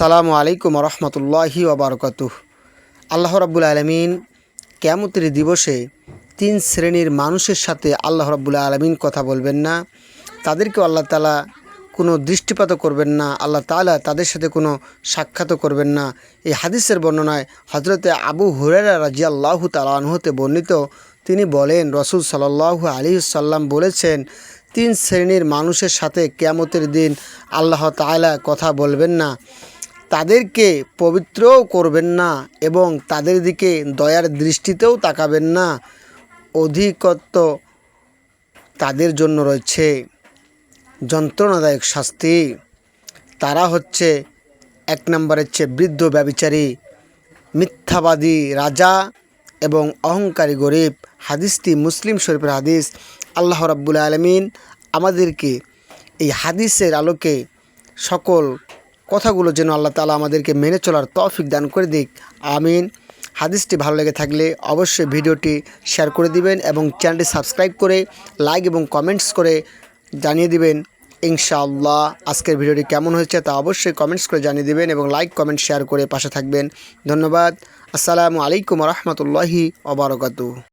সালামু আলাইকুম রহমতুল্লাহি ওবরকাতুহ আল্লাহ রাব্বুল আলমিন কেমতের দিবসে তিন শ্রেণির মানুষের সাথে আল্লাহ রাব্বুল আলমিন কথা বলবেন না। তাদেরকে আল্লাহ তালা কোনো দৃষ্টিপাত করবেন না, আল্লাহ তালা তাদের সাথে কোনো সাক্ষাৎ করবেন না। এই হাদিসের বর্ণনায় হজরতে আবু হুরেরা রাজি আল্লাহ তালাহতে বর্ণিত, তিনি বলেন, রসুল সাল্লাহ আলী সাল্লাম বলেছেন, তিন শ্রেণির মানুষের সাথে কেয়ামতের দিন আল্লাহ তাআলা কথা বলবেন না। তাদেরকে পবিত্রও করবেন না এবং তাদের দিকে দয়ার দৃষ্টিতেও তাকাবেন না। অধিকত্ব তাদের জন্য রয়েছে। যন্ত্রণাদায়ক শাস্তি। তারা হচ্ছে এক নম্বরের চেয়ে বৃদ্ধ ব্যবিচারী, মিথ্যাবাদী রাজা এবং অহংকারী গরিব। হাদিসটি মুসলিম শরীফের হাদিস। আল্লাহ রাব্বুল আলমিন আমাদেরকে এই হাদিসের আলোকে সকল কথাগুলো যেন আল্লাহ তালা আমাদেরকে মেনে চলার তৌফিক দান করে দিক। আমিন। হাদিসটি ভালো লেগে থাকলে অবশ্যই ভিডিওটি শেয়ার করে দিবেন এবং চ্যানেলটি সাবস্ক্রাইব করে লাইক এবং কমেন্টস করে জানিয়ে দিবেন। ইনশাআল্লাহ আজকের ভিডিওটি কেমন হয়েছে তা অবশ্যই কমেন্টস করে জানিয়ে দিবেন এবং লাইক, কমেন্ট, শেয়ার করে পাশে থাকবেন। ধন্যবাদ। আসসালামু আলাইকুম রহমতুল্লাহি ওবরাকাতু